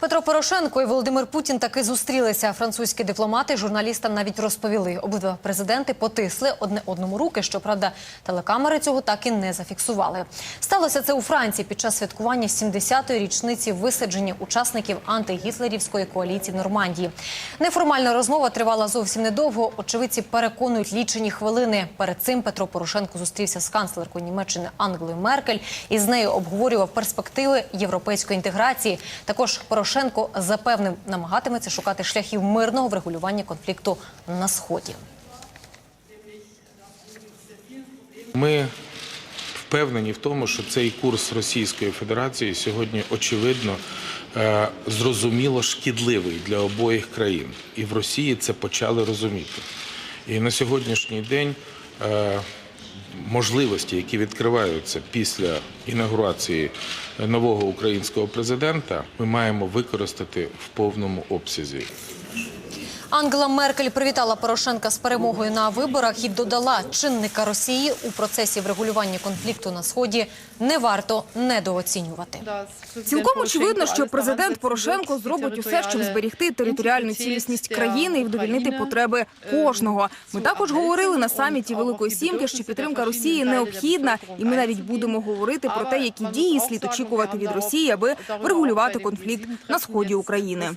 Петро Порошенко і Володимир Путін таки зустрілися. Французькі дипломати журналістам навіть розповіли. Обидва президенти потисли одне одному руки. Щоправда, телекамери цього так і не зафіксували. Сталося це у Франції під час святкування 70-ї річниці висадження учасників антигітлерівської коаліції Нормандії. Неформальна розмова тривала зовсім недовго. Очевидці переконують лічені хвилини. Перед цим Петро Порошенко зустрівся з канцлеркою Німеччини Ангелою Меркель і з нею обговорював перспективи європейської інтеграції. Також Порошенко запевнив, намагатиметься шукати шляхів мирного врегулювання конфлікту на сході. Ми впевнені в тому, що цей курс Російської Федерації сьогодні очевидно е, зрозуміло шкідливий для обох країн, і в Росії це почали розуміти. І на сьогоднішній день е, можливості, які відкриваються після інаугурації нового українського президента, ми маємо використати в повному обсязі. Ангела Меркель привітала Порошенка з перемогою на виборах і додала, чинника Росії у процесі врегулювання конфлікту на сході не варто недооцінювати. Цілком очевидно, що президент Порошенко зробить усе, щоб зберігти територіальну цілісність країни і вдовільнити потреби кожного. Ми також говорили на саміті Великої Сімки, що підтримка Росії необхідна, і ми навіть будемо говорити про те, які дії слід очікувати від Росії, аби врегулювати конфлікт на сході України.